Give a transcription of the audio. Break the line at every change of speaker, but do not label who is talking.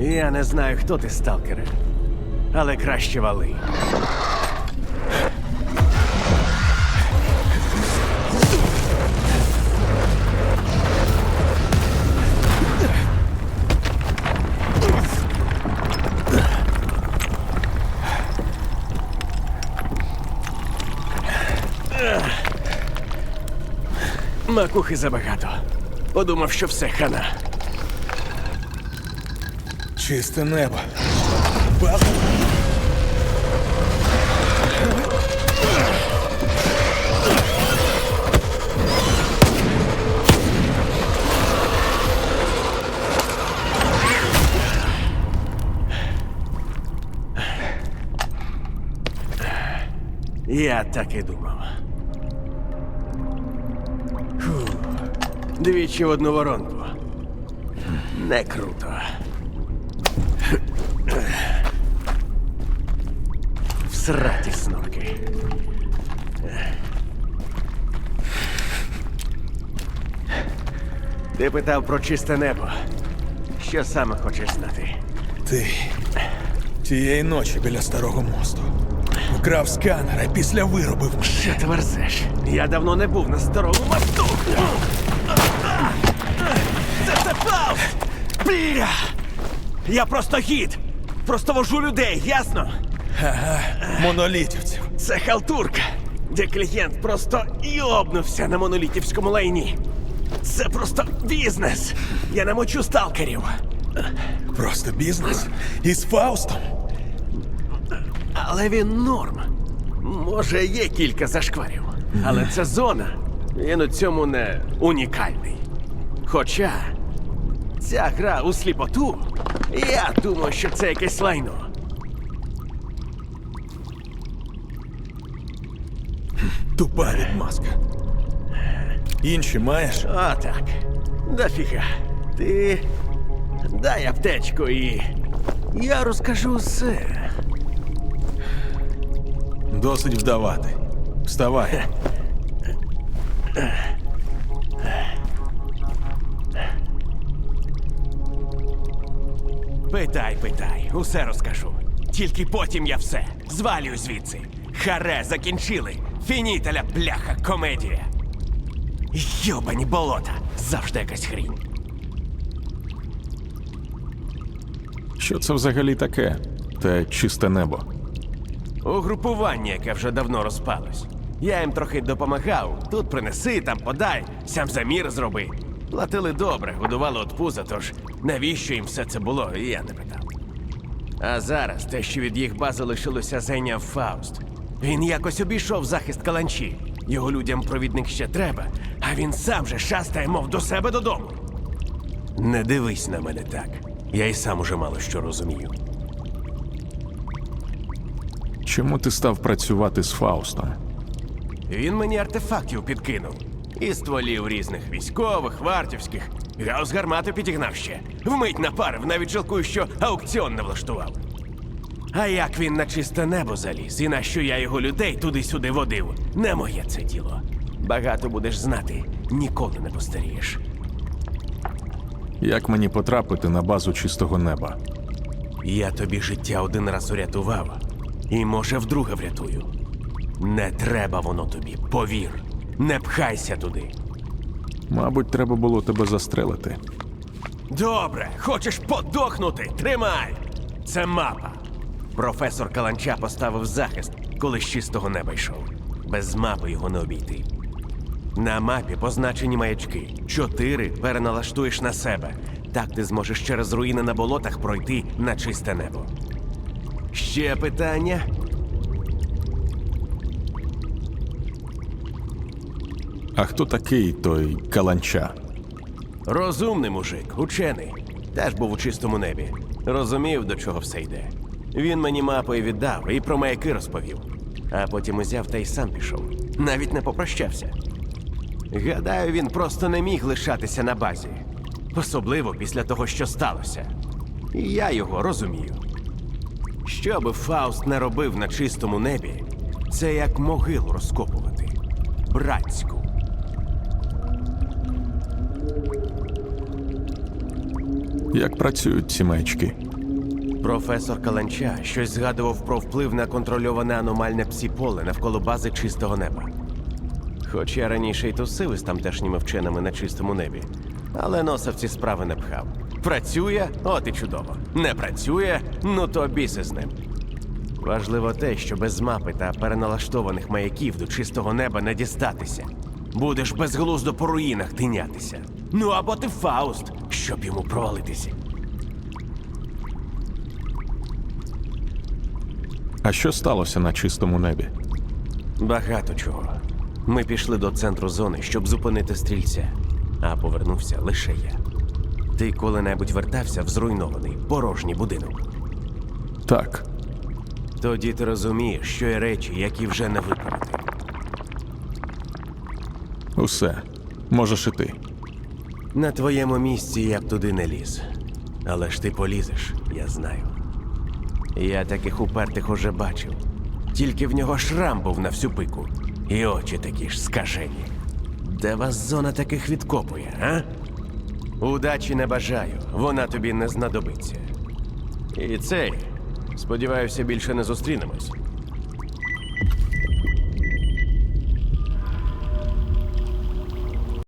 Я не знаю, хто ти, сталкере, але краще вали. Макухи забагато. Подумав, що все хана.
Чисте небо. База.
Я так і думав. Фу. Двічі в одну воронку. Не круто. Всраті снорки. Ти питав про чисте небо. Що саме хочеш знати?
Ти тієї ночі біля старого мосту. Вкрав сканер, а після виробив.
Що ти верзеш? Я давно не був на старому мосту. Це! Бля! Я просто гід! Просто вожу людей, ясно?
Ага, монолітівців.
Це халтурка, де клієнт просто йобнувся на монолітівському лайні. Це просто бізнес. Я намочу сталкерів.
Просто бізнес. Із Фаустом.
Але він норм. Може, є кілька зашкварів. Але це зона. Він у цьому не унікальний. Хоча ця гра у сліпоту, я думаю, що це якесь лайно.
Тупа відмазка. Інші маєш?
А так. Дофіга. Ти дай аптечку і. Я розкажу все.
Досить вдавати. Вставай.
Питай, питай, усе розкажу. Тільки потім я все. Звалюю звідси. Харе, закінчили. Фінітеля, бляха, комедія. Йобані болота. Завжди якась хрінь.
Що це взагалі таке? Те чисте небо.
Угрупування, яке вже давно розпалось. Я їм трохи допомагав. Тут принеси, там подай, сам замір зроби. Платили добре, годували от пуза, тож навіщо їм все це було, я не питав. А зараз те, що від їх бази лишилося, зайняв Фауст. Він якось обійшов захист каланчі. Його людям провідник ще треба, а він сам же шастає, мов до себе додому. Не дивись на мене так. Я й сам уже мало що розумію.
Чому ти став працювати з Фаустом?
Він мені артефактів підкинув. І стволів різних військових, вартівських. Гаус гармату підігнав ще. Вмить напарив, навіть жалкую, що аукціон не влаштував. А як він на чисте небо заліз, і на що я його людей туди-сюди водив, не моє це діло. Багато будеш знати, ніколи не постарієш.
Як мені потрапити на базу чистого неба?
Я тобі життя один раз урятував, і може вдруге врятую. Не треба воно тобі, повір. Не пхайся туди.
Мабуть, треба було тебе застрелити.
Добре, хочеш подохнути? Тримай! Це мапа. Професор Каланча поставив захист, коли з чистого неба йшов. Без мапи його не обійти. На мапі позначені маячки. Чотири переналаштуєш на себе. Так ти зможеш через руїни на болотах пройти на чисте небо. Ще питання?
А хто такий той каланча?
Розумний мужик, учений. Теж був у чистому небі. Розумів, до чого все йде. Він мені мапу і віддав, і про маяки розповів. А потім узяв та й сам пішов. Навіть не попрощався. Гадаю, він просто не міг лишатися на базі. Особливо після того, що сталося. І я його розумію. Що би Фауст не робив на чистому небі, це як могилу розкопувати. Братську.
Як працюють ці маячки?
Професор Каланча щось згадував про вплив на контрольоване аномальне псі-поле навколо бази чистого неба. Хоч я раніше й тусив із тамтешніми вченими на чистому небі, але носа в ці справи не пхав. Працює, от і чудово. Не працює, ну то біси з ним. Важливо те, що без мапи та переналаштованих маяків до чистого неба не дістатися. Будеш безглуздо по руїнах тинятися. Ну або ти Фауст, щоб йому провалитися.
А що сталося на чистому небі?
Багато чого. Ми пішли до центру зони, щоб зупинити стрільця, а повернувся лише я. Ти коли-небудь вертався в зруйнований порожній будинок.
Так,
Тоді ти розумієш, що є речі, які вже не виправити.
усе. Можеш іти.
На твоєму місці я б туди не ліз. Але ж ти полізеш, я знаю. Я таких упертих уже бачив. Тільки в нього шрам був на всю пику. І очі такі ж скажені. Де вас зона таких відкопує, а? Удачі не бажаю, вона тобі не знадобиться. І цей, сподіваюся, більше не зустрінемось.